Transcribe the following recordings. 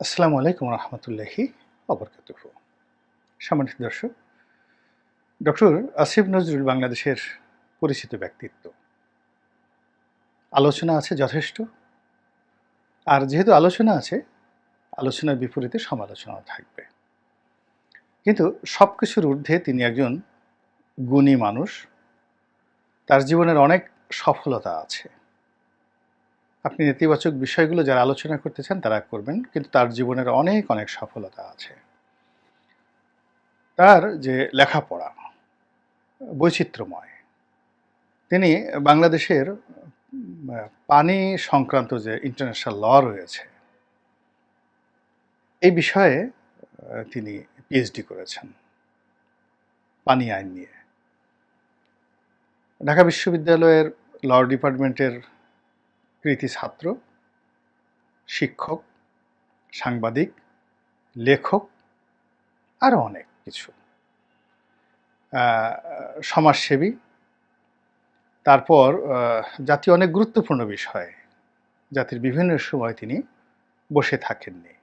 আসসালামু আলাইকুম রহমতুল্লাহি অবরকাতুহ সম্মানিত দর্শক, ডক্টর আসিফ নজরুল বাংলাদেশের পরিচিত ব্যক্তিত্ব। আলোচনা আছে যথেষ্ট, আর যেহেতু আলোচনা আছে, আলোচনার বিপরীতে সমালোচনাও থাকবে। কিন্তু সব কিছুর ঊর্ধ্বে তিনি একজন গুণী মানুষ, তার জীবনের অনেক সফলতা আছে। আপনি নেতিবাচক বিষয়গুলো যারা আলোচনা করতে চান তারা করবেন, কিন্তু তার জীবনের অনেক অনেক সফলতা আছে। তার যে লেখাপড়া, বৈচিত্র্যময়, তিনি বাংলাদেশের পানি সংক্রান্ত যে ইন্টারন্যাশনাল ল রয়েছে, এই বিষয়ে তিনি পিএইচডি করেছেন, পানি আইন নিয়ে। ঢাকা বিশ্ববিদ্যালয়ের ল ডিপার্টমেন্টের কৃতি ছাত্র, শিক্ষক, সাংবাদিক, লেখক আরও অনেক কিছু। সমাজসেবী, তারপর জাতি অনেক গুরুত্বপূর্ণ বিষয়। জাতির বিভিন্ন সময় তিনি বসে থাকেননি।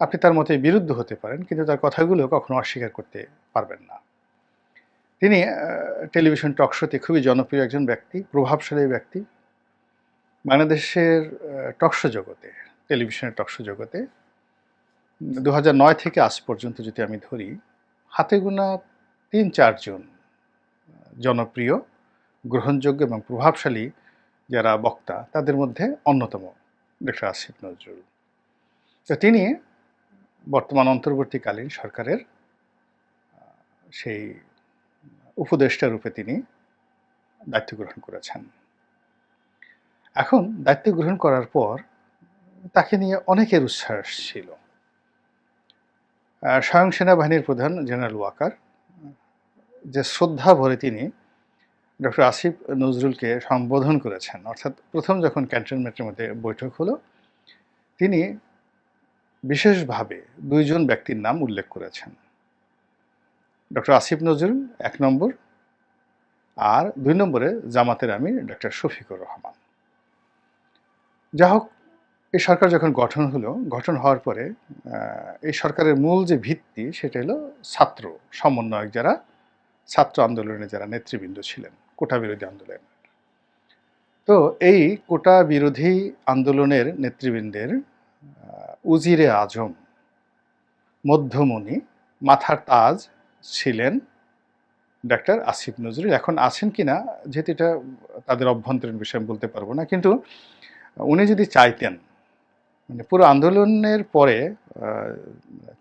আপনি তার মতে বিরুদ্ধ হতে পারেন, কিন্তু তার কথাগুলো কখনো অস্বীকার করতে পারবেন না। তিনি টেলিভিশন টক শোতে খুবই জনপ্রিয় একজন ব্যক্তি, প্রভাবশালী ব্যক্তি। বাংলাদেশের টকশো জগতে টেলিভিশনের টকশো জগতে দু নয় থেকে আজ পর্যন্ত যদি আমি ধরি, হাতে গোনা তিন চারজন জনপ্রিয়, গ্রহণযোগ্য এবং প্রভাবশালী যারা বক্তা, তাদের মধ্যে অন্যতম ডক্টর আসিফ নজরুল। তো তিনি বর্তমান অন্তর্বর্তীকালীন সরকারের সেই উপদেষ্টা রূপে তিনি দায়িত্ব গ্রহণ করেছেন। এখন দায়িত্ব গ্রহণ করার পর তাকে নিয়ে অনেকের উচ্ছ্বাস ছিল। স্বয়ং সেনাবাহিনীর প্রধান জেনারেল ওয়াকার, যে শ্রদ্ধা ভরে তিনি ডক্টর আসিফ নজরুলকে সম্বোধন করেছেন, অর্থাৎ প্রথম যখন ক্যান্টনমেন্টের মধ্যে বৈঠক হলো, তিনি বিশেষভাবে দুইজন ব্যক্তির নাম উল্লেখ করেছেন। ডক্টর আসিফ নজরুল এক নম্বর, আর দুই নম্বরে জামাতের আমির ডক্টর শফিকুর রহমান। যা হোক, এই সরকার যখন গঠন হলো, গঠন হওয়ার পরে এই সরকারের মূল যে ভিত্তি, সেটা হলো ছাত্র সমন্বয়ক যারা, ছাত্র আন্দোলনে যারা নেতৃবৃন্দ ছিলেন, কোটা বিরোধী আন্দোলন। তো এই কোটা বিরোধী আন্দোলনের নেতৃবৃন্দের উজিরে আজম, মধ্যমণি, মাথার তাজ ছিলেন ডাক্তার আসিফ নজরুল। এখন আছেন কিনা, যেহেতু এটা তাদের অভ্যন্তরীণ বিষয় বলতে পারব না। কিন্তু উনি যদি চাইতেন মানে পুরো আন্দোলনের পরে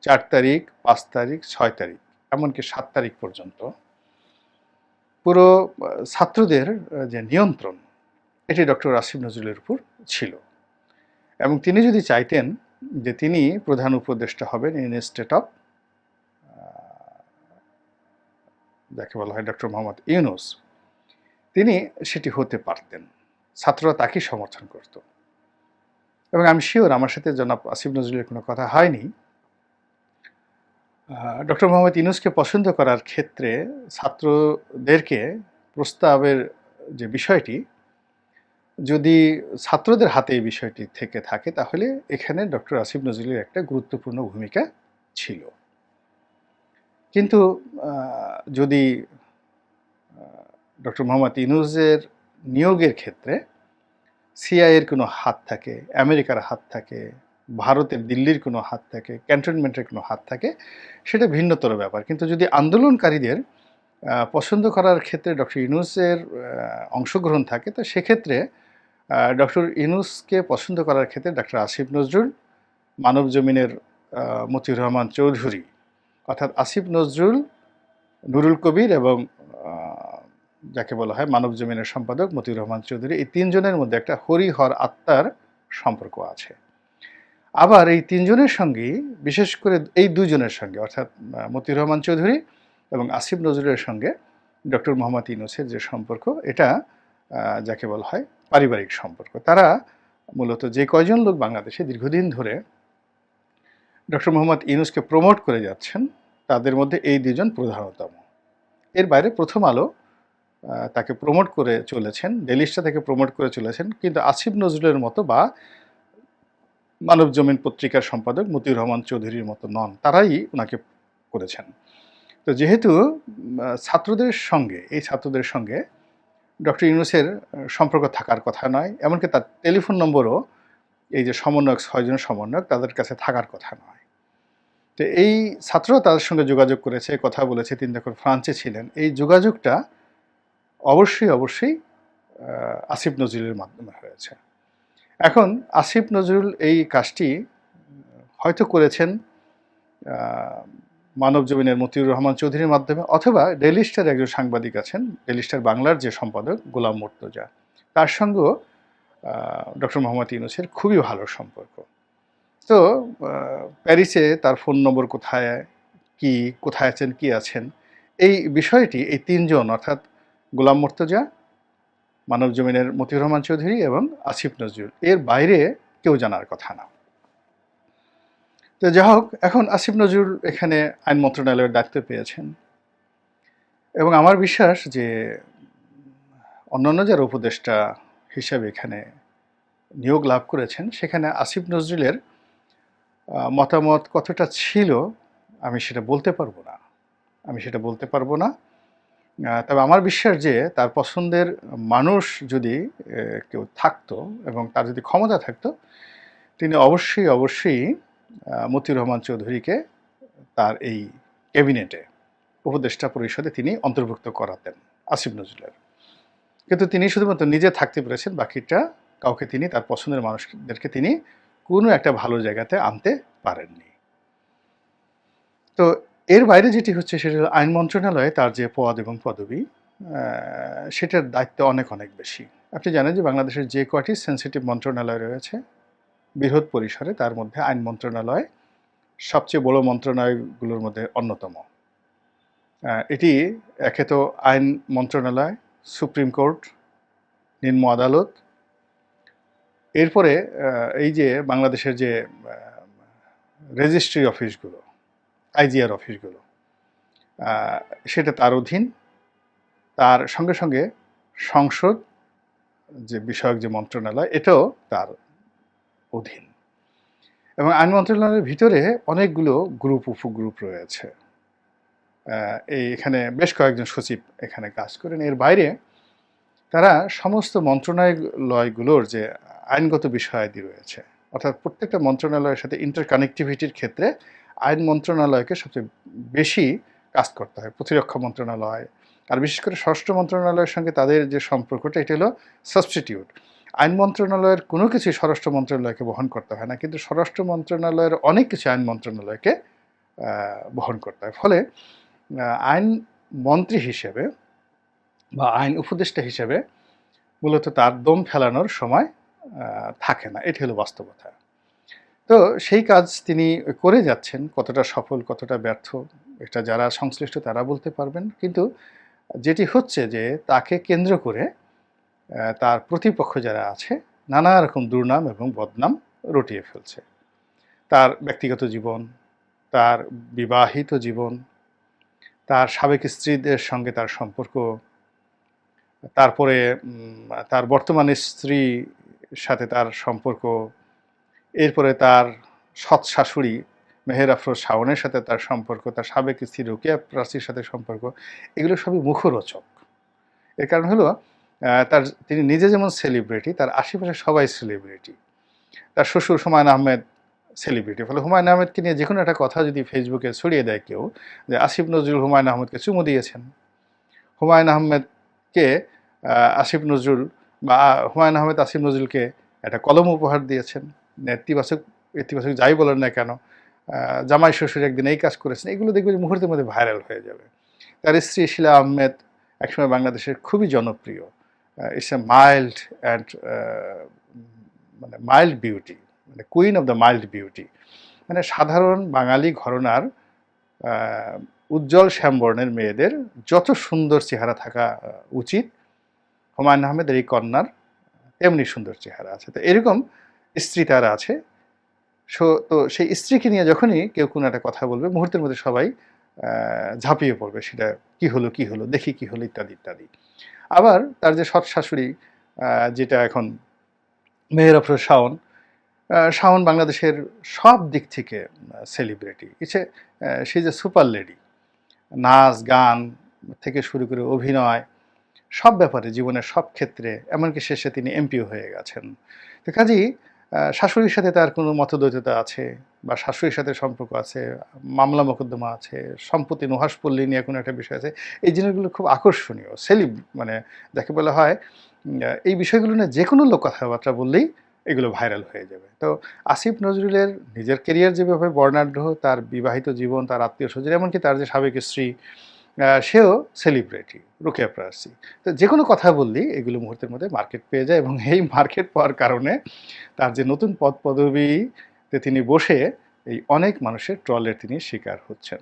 চার তারিখ, পাঁচ তারিখ, ছয় তারিখ, এমনকি সাত তারিখ পর্যন্ত, পুরো ছাত্রদের যে নিয়ন্ত্রণ, এটি ডক্টর আসিফ নজরুলের উপর ছিল। এবং তিনি যদি চাইতেন যে তিনি প্রধান উপদেষ্টা হবেন ইন স্টেট অফ যাকে বলা হয় ডক্টর মোহাম্মদ ইউনুস, তিনি সেটি হতে পারতেন। ছাত্ররা তাকেই সমর্থন করত। এবং আমি শিওর আমার সাথে জনাব আসিফ নজরুলের কোনো কথা হয়নি। ডক্টর মোহাম্মদ ইনুসকে পছন্দ করার ক্ষেত্রে ছাত্রদেরকে প্রস্তাবের যে বিষয়টি, যদি ছাত্রদের হাতে এই বিষয়টি থেকে থাকে, তাহলে এখানে ডক্টর আসিফ নজরুলের একটা গুরুত্বপূর্ণ ভূমিকা ছিল। কিন্তু যদি ডক্টর মোহাম্মদ ইনুজের নিয়োগের ক্ষেত্রে সিআইয়ের কোনো হাত থাকে, আমেরিকার হাত থাকে, ভারতের, দিল্লির কোনো হাত থাকে, ক্যান্টনমেন্টের কোনো হাত থাকে, সেটা ভিন্নতর ব্যাপার। কিন্তু যদি আন্দোলনকারীদের পছন্দ করার ক্ষেত্রে ডক্টর ইনুসের অংশগ্রহণ থাকে, তো সেক্ষেত্রে ডক্টর ইনুসকে পছন্দ করার ক্ষেত্রে ডক্টর আসিফ নজরুল, মানব জমিনের মতিউর রহমান চৌধুরী, অর্থাৎ আসিফ নজরুল, নুরুল কবির এবং যাকে বলা হয় মানব জমিনের সম্পাদক মতিউর রহমান চৌধুরী, এই তিনজনের মধ্যে একটা হরিহর আত্মার সম্পর্ক আছে। আবার এই তিনজনের সঙ্গেই, বিশেষ করে এই দুজনের সঙ্গে, অর্থাৎ মতিউর রহমান চৌধুরী এবং আসিফ নজরুলের সঙ্গে ডক্টর মোহাম্মদ ইউনুসের যে সম্পর্ক, এটা যাকে বলা হয় পারিবারিক সম্পর্ক। তারা মূলত যে কয়জন লোক বাংলাদেশে দীর্ঘদিন ধরে ডক্টর মোহাম্মদ ইউনুসকে প্রমোট করে যাচ্ছেন, তাদের মধ্যে এই দুজন প্রধানতম। এর বাইরে প্রথম আলো তাকে প্রমোট করে চলেছেন ডেলিস্টা থেকে প্রমোট করে চলেছেন, কিন্তু আসিফ নজরুলের মতো বা মানব জমিন পত্রিকার সম্পাদক মতিউর রহমান চৌধুরীর মতো নন, তারাই ওনাকে করেছেন। তো যেহেতু ছাত্রদের সঙ্গে, এই ছাত্রদের সঙ্গে ডক্টর ইউনুসের সম্পর্ক থাকার কথা নয়, এমনকি তার টেলিফোন নম্বরও এই যে সমন্বয়ক, ছয়জন সমন্বয়ক, তাদের কাছে থাকার কথা নয়। তো এই ছাত্ররা তাদের সঙ্গে যোগাযোগ করেছে, কথা বলেছে, তিনি যখন ফ্রান্সে ছিলেন। এই যোগাযোগটা অবশ্যই অবশ্যই আসিফ নজরুলের মাধ্যমে হয়েছে। এখন আসিফ নজরুল এই কাজটি হয়তো করেছেন মানব জমিনের মতিউর রহমান চৌধুরীর মাধ্যমে, অথবা ডেলি স্টার একজন সাংবাদিক আছেন ডেলি স্টার বাংলার যে সম্পাদক গোলাম মুর্তজা। তার সঙ্গেও ডক্টর মোহাম্মদ ইউনুসের খুবই ভালো সম্পর্ক। তো প্যারিসে তার ফোন নম্বর কোথায়, কি, কোথায় আছেন, কি আছেন, এই বিষয়টি, এই তিনজন, অর্থাৎ গোলাম মুর্তজা, মানব জমিনের মতিউর রহমান চৌধুরী এবং আসিফ নজরুল। এর বাইরে কেউ জানার কথা না। তো যাই হোক, এখন আসিফ নজরুল এখানে আইন মন্ত্রণালয়ের দায়িত্ব পেয়েছেন। এবং আমার বিশ্বাস যে অন্যান্য যারা উপদেষ্টা হিসাবে এখানে নিয়োগ লাভ করেছেন, সেখানে আসিফ নজরুলের মতামত কতটা ছিল, আমি সেটা বলতে পারব না। আমি সেটা বলতে পারব না। তবে আমার বিশ্বাস যে তার পছন্দের মানুষ যদি কেউ থাকতো এবং তার যদি ক্ষমতা থাকতো, তিনি অবশ্যই অবশ্যই মতিউর রহমান চৌধুরীকে তার এই ক্যাবিনেটে, উপদেষ্টা পরিষদে তিনি অন্তর্ভুক্ত করাতেন, আসিফ নজরুলের। কিন্তু তিনি শুধুমাত্র নিজে থাকতে পেরেছেন, বাকিটা কাউকে তিনি, তার পছন্দের মানুষদেরকে তিনি কোনো একটা ভালো জায়গাতে আনতে পারেননি। তো এর বাইরে যেটি হচ্ছে সেটা আইন মন্ত্রণালয়ে তার যে পদ এবং পদবি সেটার দায়িত্ব অনেক অনেক বেশি। আপনি জানেন যে বাংলাদেশের যে কয়টি সেন্সিটিভ মন্ত্রণালয় রয়েছে, বৃহৎ পরিসরে তার মধ্যে আইন মন্ত্রণালয় সবচেয়ে বড় মন্ত্রণালয়গুলোর মধ্যে অন্যতম। এটি একে তো আইন মন্ত্রণালয়, সুপ্রিম কোর্ট, নিম্ন আদালত। এরপরে এই যে বাংলাদেশের যে রেজিস্ট্রি অফিসগুলো আইজিআর অফিসগুলো। সেটা তার অধীন। তার সঙ্গে সঙ্গে সংসদ, যে বিষয়ক যে মন্ত্রণালয়, এটাও তার অধীন। এবং আইন মন্ত্রণালয়ের ভিতরে অনেকগুলো গ্রুপ, উপগ্রুপ রয়েছে। এই এখানে বেশ কয়েকজন সচিব এখানে কাজ করেন। এর বাইরে তারা সমস্ত মন্ত্রণালয়গুলোর যে আইনগত বিষয়াদি রয়েছে, অর্থাৎ প্রত্যেকটা মন্ত্রণালয়ের সাথে ইন্টারকানেক্টিভিটির ক্ষেত্রে আইন মন্ত্রণালয়কে সবচেয়ে বেশি কাজ করতে হয়, প্রতিরক্ষা মন্ত্রণালয়। আর বিশেষ করে ষষ্ঠ মন্ত্রণালয়ের সঙ্গে তাদের যে সম্পর্কটা, এটা হলো সাবস্টিটিউট আইন মন্ত্রণালয়ের কোনো কিছুই স্বরাষ্ট্র মন্ত্রণালয়কে বহন করতে হয় না, কিন্তু স্বরাষ্ট্র মন্ত্রণালয়ের অনেক কিছু আইন মন্ত্রণালয়কে বহন করতে হয়। ফলে আইন মন্ত্রী হিসেবে বা আইন উপদেষ্টা হিসেবে মূলত তার দম ফেলানোর সময় থাকে না। এটি হলো বাস্তবতা। তো সেই কাজ তিনি করে যাচ্ছেন, কতটা সফল, কতটা ব্যর্থ, এটা যারা সংশ্লিষ্ট তারা বলতে পারবেন। কিন্তু যেটি হচ্ছে যে তাকে কেন্দ্র করে তার প্রতিপক্ষ যারা আছে, নানা রকম দুর্নাম এবং বদনাম রটিয়ে ফেলছে। তার ব্যক্তিগত জীবন, তার বিবাহিত জীবন, তার সাবেক স্ত্রীদের সঙ্গে তার সম্পর্ক, তারপরে তার বর্তমান স্ত্রী সাথে তার সম্পর্ক এরপরে তার সৎ শাশুড়ি মেহের আফরোজ শাওনের সাথে তার সম্পর্ক, তার সাবেক স্ত্রী রোকেয়া প্রাচীর সাথে সম্পর্ক, এগুলো সবই মুখরোচক। এর কারণ হলো তার, তিনি নিজে যেমন সেলিব্রিটি তার আশেপাশে সবাই সেলিব্রিটি তার শ্বশুর হুমায়ুন আহমেদ সেলিব্রিটি ফলে হুমায়ুন আহমেদকে নিয়ে যে কোনো একটা কথা যদি ফেসবুকে ছড়িয়ে দেয় কেউ, যে আসিফ নজরুল হুমায়ুন আহমেদকে চুমু দিয়েছেন। হুমায়ুন আহমেদকে আসিফ নজরুল বা হুমায়ুন আহমেদ, আসিফ নজরুলকে একটা কলম উপহার দিয়েছেন। নেতিবাচক ইতিবাচক যাই বলেন না কেন জামাই শ্বশুর একদিন এই কাজ করেছেন, এগুলো দেখবে যে মুহূর্তের মধ্যে ভাইরাল হয়ে যাবে। তার স্ত্রী শিলা আহমেদ একসময় বাংলাদেশের খুবই জনপ্রিয় ইটস এ মাইল্ড অ্যান্ড মানে মাইল্ড বিউটি মানে queen of the mild beauty মানে সাধারণ বাঙালি ঘরনার উজ্জ্বল শ্যামবর্ণের মেয়েদের যত সুন্দর চেহারা থাকা উচিত। হুমায়ুন আহমেদের এই কন্যার তেমনি সুন্দর চেহারা আছে। তো এরকম স্ত্রী তার আছে। সো, তো সেই স্ত্রীকে নিয়ে যখনই কেউ কোনো একটা কথা বলবে, মুহূর্তের মধ্যে সবাই ঝাঁপিয়ে পড়বে সেটা কি হলো কি হলো, দেখি কি হলো, ইত্যাদি ইত্যাদি। আবার তার যে সৎ শাশুড়ি যেটা এখন মেহের আফরোজ শাওন শাওন বাংলাদেশের সব দিক থেকে সেলিব্রিটি ইচ্ছে সে যে সুপার লেডি, নাচ, গান থেকে শুরু করে অভিনয়, সব ব্যাপারে জীবনের সব ক্ষেত্রে, এমনকি শেষে তিনি এমপিও হয়ে গেছেন। তো কাজেই শাশুড়ির সাথে তার কোনো মতদ্বৈততা আছে বা শাশুড়ির সাথে সম্পর্ক আছে, মামলা মোকদ্দমা আছে, সম্পত্তি নুহাসপল্লী নিয়ে কোনো একটা বিষয় আছে, এই জিনিসগুলো খুব আকর্ষণীয়, সেলিব মানে যাকে বলা হয় এই বিষয়গুলো নিয়ে যে কোনো লোক কথাবার্তা বললেই এগুলো ভাইরাল হয়ে যাবে। তো আসিফ নজরুলের নিজের কেরিয়ার যেভাবে বর্ণাঢ্য, তার বিবাহিত জীবন, তার আত্মীয় স্বজন এমনকি তার যে সাবেক স্ত্রী সেও সেলিব্রিটি রুকিয়া প্রাসি তো যে কোনো কথা বললেই এগুলো মুহূর্তের মধ্যে মার্কেট পেয়ে যায় এবং এই মার্কেট পাওয়ার কারণে তার যে নতুন পদ পদবিতে তিনি বসে এই অনেক মানুষের ট্রলের তিনি শিকার হচ্ছেন।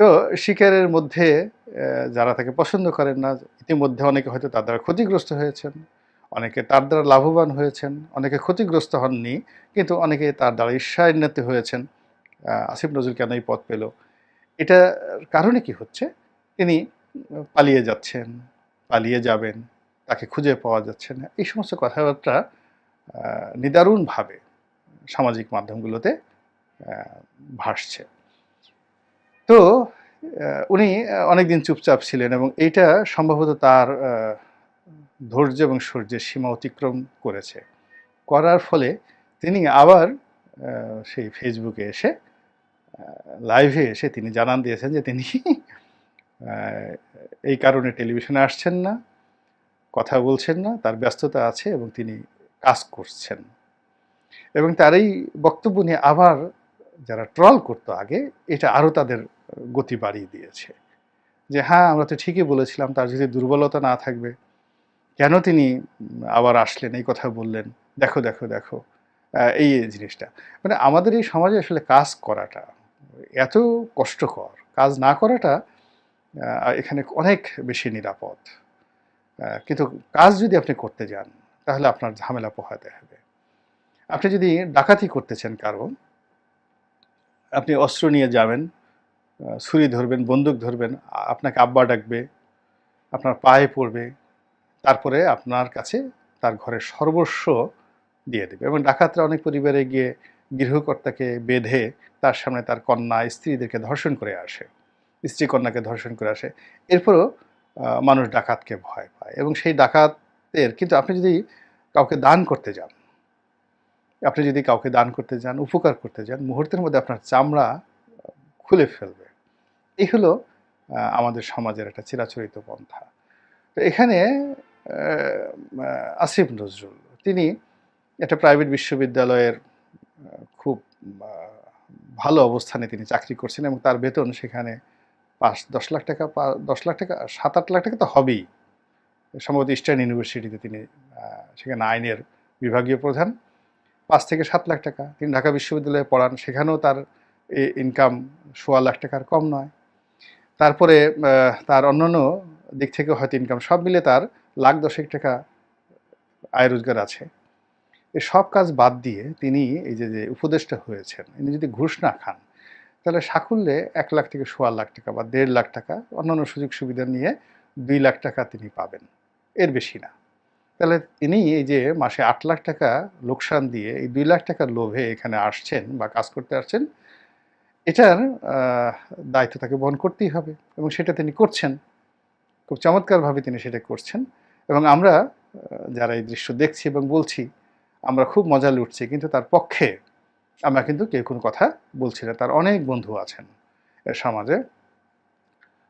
তো শিকারের মধ্যে যারা তাকে পছন্দ করেন না, ইতিমধ্যে অনেকে হয়তো তার দ্বারা ক্ষতিগ্রস্ত হয়েছেন, অনেকে তার দ্বারা লাভবান হয়েছেন, অনেকে ক্ষতিগ্রস্ত হননি, কিন্তু অনেকে তার দ্বারা ঈর্ষান্বিত হয়েছেন। আসিফ নজরুল কেন এই পদ পেল? এটার কারণে কি হচ্ছে? তিনি পালিয়ে যাচ্ছেন, পালিয়ে যাবেন, তাকে খুঁজে পাওয়া যাচ্ছে না। এই সমস্ত কথাবার্তা নিদারুণভাবে সামাজিক মাধ্যমগুলোতে ভাসছে। তো উনি অনেকদিন চুপচাপ ছিলেন এবং এইটা সম্ভবত তার ধৈর্য এবং সূর্যের সীমা অতিক্রম করেছে। করার ফলে তিনি আবার সেই ফেসবুকে এসে লাইভে এসে তিনি জানান দিয়েছেন যে তিনি এই কারণে টেলিভিশনে আসছেন না, কথা বলছেন না, তার ব্যস্ততা আছে এবং তিনি কাজ করছেন। এবং তার এই বক্তব্য নিয়ে আবার যারা ট্রল করতো আগে, এটা আরও তাদের গতি বাড়িয়ে দিয়েছে। যে হ্যাঁ আমরা তো ঠিকই বলেছিলাম, তার যদি দুর্বলতা না থাকবে, কেন তিনি আবার আসলেন, এই কথা বললেন? দেখো দেখো দেখো এই জিনিসটা। মানে আমাদের এই সমাজে আসলে কাজ করাটা এত কষ্টকর। কাজ না করাটা এখানে অনেক বেশি নিরাপদ। কিন্তু কাজ যদি আপনি করতে যান, তাহলে আপনার ঝামেলা পোহাতে হবে। আপনি যদি ডাকাতি করতেছেন কারও, আপনি অস্ত্র নিয়ে যাবেন ছুরি ধরবেন, বন্দুক ধরবেন, আপনাকে আব্বা ডাকবে, আপনার পায়ে পড়বে, তারপরে আপনার কাছে তার ঘরের সর্বস্ব দিয়ে দেবে। এবং ডাকাতরা অনেক পরিবারে গিয়ে গৃহকর্তাকে বেঁধে তার সামনে তার কন্যা স্ত্রীদেরকে ধর্ষণ করে আসে, স্ত্রী কন্যাকে ধর্ষণ করে আসে। এরপরও মানুষ ডাকাতকে ভয় পায় এবং সেই ডাকাতের, কিন্তু আপনি যদি কাউকে দান করতে যান, আপনি যদি কাউকে দান করতে যান, উপকার করতে যান, মুহূর্তের মধ্যে আপনার চামড়া খুলে ফেলবে। এই হলো আমাদের সমাজের একটা চিরাচরিত পন্থা। তো এখানে আসিফ নজরুল, তিনি একটা প্রাইভেট বিশ্ববিদ্যালয়ের খুব ভালো অবস্থানে তিনি চাকরি করছেন এবং তার বেতন সেখানে পাঁচ, দশ লাখ টাকা দশ লাখ টাকা, সাত, আট লাখ টাকা তো হবেই। সম্ভবত ইস্টার্ন ইউনিভার্সিটিতে তিনি সেখানে আইনের বিভাগীয় প্রধান। পাঁচ থেকে সাত লাখ টাকা। তিনি ঢাকা বিশ্ববিদ্যালয়ে পড়ান। সেখানেও তার ইনকাম সোয়া লাখ টাকার কম নয়। তারপরে তার অন্যান্য দিক থেকে হয়তো ইনকাম সব মিলে তার লাখ দশেক টাকা আয় রোজগার আছে। এই সব কাজ বাদ দিয়ে তিনি এই যে যে উপদেষ্টা হয়েছেন, ইনি যদি ঘুষ না খান, তাহলে সাকুল্যে এক লাখ থেকে সোয়া লাখ টাকা বা দেড় লাখ টাকা অন্যান্য সুযোগ সুবিধা নিয়ে দুই লাখ টাকা তিনি পাবেন। এর বেশি না। তাহলে তিনি এই যে মাসে আট লাখ টাকা লোকসান দিয়ে এই দুই লাখ টাকার লোভে এখানে আসছেন বা কাজ করতে আসছেন, এটার দায়িত্ব তাকে বহন করতেই হবে এবং সেটা তিনি করছেন। খুব চমৎকারভাবে তিনি সেটা করছেন এবং আমরা যারা এই দৃশ্য দেখছি এবং বলছি আমরা খুব মজা লুটছি, কিন্তু তার পক্ষে আমরা কিন্তু কেউ কোনো কথা বলছি না। তার অনেক বন্ধু আছেন সমাজে।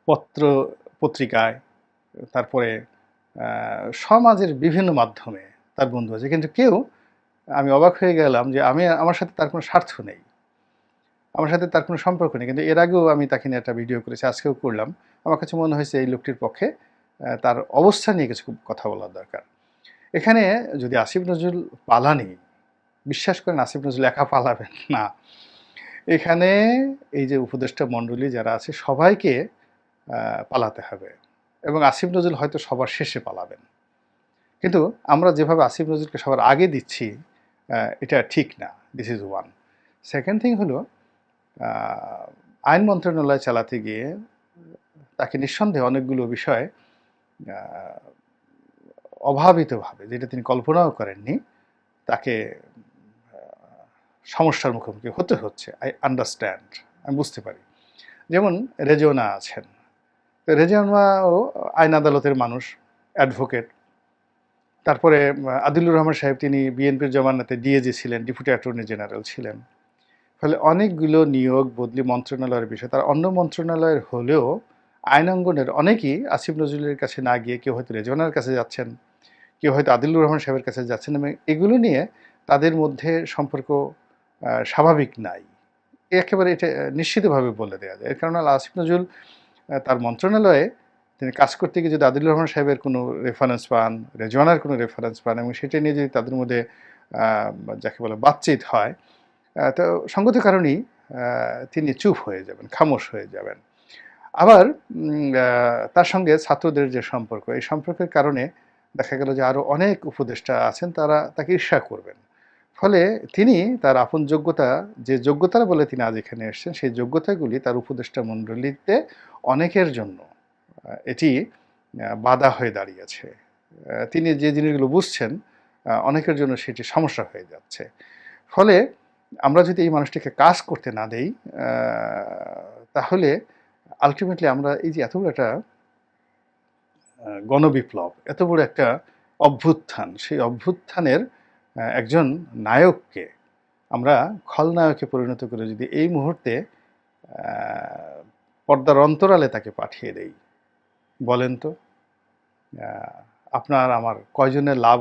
পত্র পত্রিকায়, তারপরে সমাজের বিভিন্ন মাধ্যমে তার বন্ধু আছে। কিন্তু কেউ, আমি অবাক হয়ে গেলাম যে আমি, আমার সাথে তার কোনো স্বার্থ নেই। আমার সাথে তার কোনো সম্পর্ক নেই। কিন্তু এর আগেও আমি তাকে নিয়ে একটা ভিডিও করেছি, আজকেও করলাম। আমার কাছে মনে হয়েছে এই লোকটির পক্ষে তার অবস্থা নিয়ে কিছু কথা বলার দরকার। এখানে যদি আসিফ নজরুল পালানি, বিশ্বাস করেন আসিফ নজরুল একা পালাবেন না। এখানে এই যে উপদেষ্টা মণ্ডলী যারা আছে, সবাইকে পালাতে হবে এবং আসিফ নজরুল হয়তো সবার শেষে পালাবেন। কিন্তু আমরা যেভাবে আসিফ নজরুলকে সবার আগে দিচ্ছি এটা ঠিক না। This is one second thing হলো আইন মন্ত্রণালয় চালাতে গিয়ে তাকে নিঃসন্দেহে অনেকগুলো বিষয় অভাবিতভাবে, যেটা তিনি কল্পনাও করেননি, তাকে সমস্যার মুখোমুখি হতে হচ্ছে। আই আন্ডারস্ট্যান্ড আমি বুঝতে পারি। যেমন রেজওনা আছেন। তো রেজওয়ানাও আইন আদালতের মানুষ অ্যাডভোকেট তারপরে আদিলুর রহমান সাহেব তিনি বিএনপির জমানাতে ডিএজি ছিলেন ডেপুটি অ্যাটর্নি জেনারেল ছিলেন। ফলে অনেকগুলো নিয়োগ, বদলি মন্ত্রণালয়ের বিষয়, তার অন্য মন্ত্রণালয়ের হলেও আইনাঙ্গনের অনেকেই আসিফ নজরুলের কাছে না গিয়ে কেউ হয়তো রেজওয়ানার কাছে যাচ্ছেন। কেউ হয়তো আদিলুর রহমান সাহেবের কাছে যাচ্ছেন এবং এগুলো নিয়ে তাদের মধ্যে সম্পর্ক স্বাভাবিক নাই। একেবারে এটা নিশ্চিতভাবে বলে দেওয়া যায়। এর কারণে আসিফ নজরুল তার মন্ত্রণালয়ে তিনি কাজ করতে গিয়ে যদি আদিলুর রহমান সাহেবের কোনো রেফারেন্স পান, রেজওয়ানার কোনো রেফারেন্স পান এবং সেটা নিয়ে যদি তাদের মধ্যে যাকে বলে বাতচিত হয় তো সঙ্গত কারণেই তিনি চুপ হয়ে যাবেন, খামোশ হয়ে যাবেন। আবার তার সঙ্গে ছাত্রদের যে সম্পর্ক, এই সম্পর্কের কারণে দেখা গেল যে আরও অনেক উপদেষ্টা আছেন, তারা তাকে ঈর্ষা করবেন। ফলে তিনি তার আপন যোগ্যতা, যে যোগ্যতার বলে তিনি আজ এখানে এসেছেন, সেই যোগ্যতাগুলি তার উপদেষ্টা মণ্ডলীতে অনেকের জন্য এটি বাধা হয়ে দাঁড়িয়েছে। তিনি যে জিনিসগুলো বুঝছেন অনেকের জন্য সেটি সমস্যা হয়ে যাচ্ছে। ফলে আমরা যদি এই মানুষটিকে কাজ করতে না দেই তাহলে আলটিমেটলি আমরা এই যে এত একটা গণবিপ্লব, এত বড় একটা অভ্যুত্থান। সেই অভ্যুত্থানের একজন নায়ককে আমরা খলনায়কে পরিণত করে যদি এই মুহূর্তে পর্দার অন্তরালে তাকে পাঠিয়ে দেই, বলেন তো আপনার, আমার কয়জনের লাভ